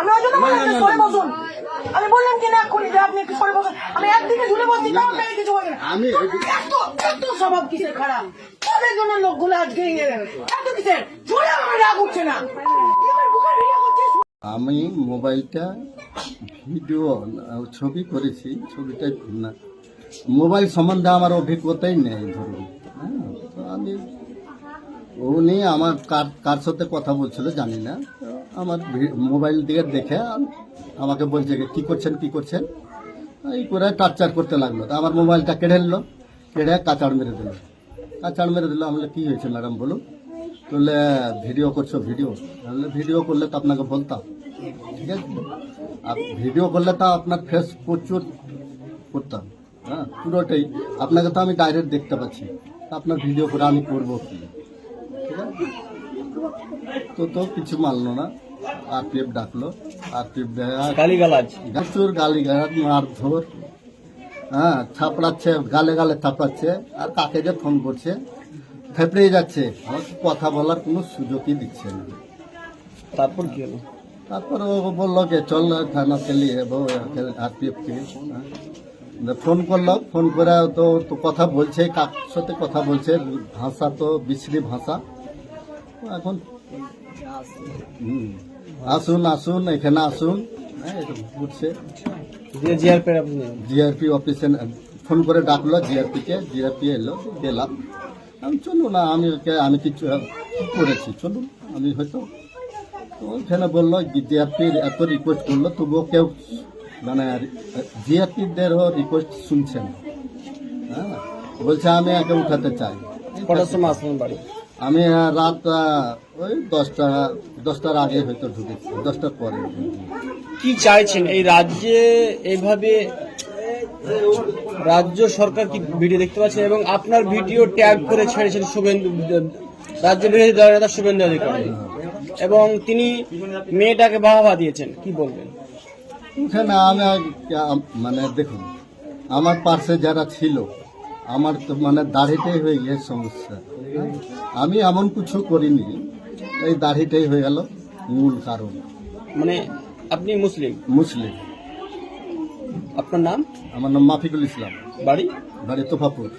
আমি ওই জন্য বললাম সরে বসুন। আমি বললাম কি না এক্ষুনি যে আপনি একটু সরে বসুন। আমি একদিকে ঝুলে বসছি তাও আপনাকে কিছু বলে না। আমি এত এত স্বভাব কিসের খারাপ? তাদের জন্য লোকগুলো আজকে এত কিসের? ঝুলে আমার রাগ উঠছে না। আমি মোবাইলটা ভিডিও ছবি করেছি ছবিটাই না। মোবাইল সম্বন্ধে আমার অভিজ্ঞতাই নেই ধরুন। হ্যাঁ আমি উনি আমার কার কার সাথে কথা বলছিল জানি না। আমার মোবাইল দিকে দেখে আম- আমাকে বলছে যে, কি করছেন কি করছেন? এই করে টার্চার করতে লাগল। তা আমার মোবাইলটা কেড়ে নিল কেড়ে কাচাড় মেরে দিল। কাচাড় মেরে দিল আমরা কী হয়েছে ম্যাডাম বলুন? বললে ভিডিও করছ ভিডিও। তাহলে ভিডিও করলে তো আপনাকে বলতাম। ঠিক আছে? আর ভিডিও করলে তো আপনার ফেস প্রচুর করতাম। হ্যাঁ পুরোটাই। আপনাকে তো আমি ডাইরেক্ট দেখতে পাচ্ছি। আপনার ভিডিও করে আমি করব ঠিক আছে? তো তো কিছু মানলো না। আর পি এফ ডাকলো আর পি এফ গালিগালাজ। প্রচুর গালি গালাজ মারধর। হ্যাঁ থাপড়াচ্ছে গালে গালে থাপড়াচ্ছে আর কাকে যে ফোন করছে ফেপড়ে যাচ্ছে। আমাকে কথা বলার কোনো সুযোগই দিচ্ছে না। তারপর কি হলো? তারপর ও বলল যে চল থানা চলি আর পি এফকে ফোন করল ফোন করে তো তো কথা বলছে কার সাথে কথা বলছে ভাষা তো বিশ্রী ভাষা। এখন হুম, আসুন আসুন এখানে আসুন। হ্যাঁ জিআরপি অফিসে ফোন করে ডাকলো জিআরপিকে জিআরপি এলো গেলাম। আমি চলুন না আমি আমি কিছু করেছি। চলুন আমি হয়তো তো ওখানে বলল জিআরপির এত রিকোয়েস্ট করল তবুও কেউ মানে জিআরপিদেরও রিকোয়েস্ট শুনছেন হ্যাঁ বলছে আমি একে উঠাতে চাই। কটার সময় বাড়ি? আমি রাত ওই দশটা দশটার আগে হয়তো ঢুকেছি দশটার পরে। কি চাইছেন এই রাজ্যে এইভাবে রাজ্য সরকার কি ভিডিও দেখতে পাচ্ছেন এবং আপনার ভিডিও ট্যাগ করে ছেড়েছেন শুভেন্দু রাজ্য বিরোধী দলের নেতা শুভেন্দু অধিকারী। এবং তিনি মেয়েটাকে বাহবা দিয়েছেন কি বলবেন? ওখানে আমি মানে দেখুন আমার পার্শ্বে যারা ছিল আমার তো মানে দাড়িটাই হয়ে গিয়ে সমস্যা? আমি এমন কিছু করিনি। এই দাড়িটাই হয়ে গেল মূল কারণ। মানে আপনি মুসলিম? মুসলিম। আপনার নাম? আমার নাম মাফিকুল ইসলাম। বাড়ি? বাড়ি তোফাপুর।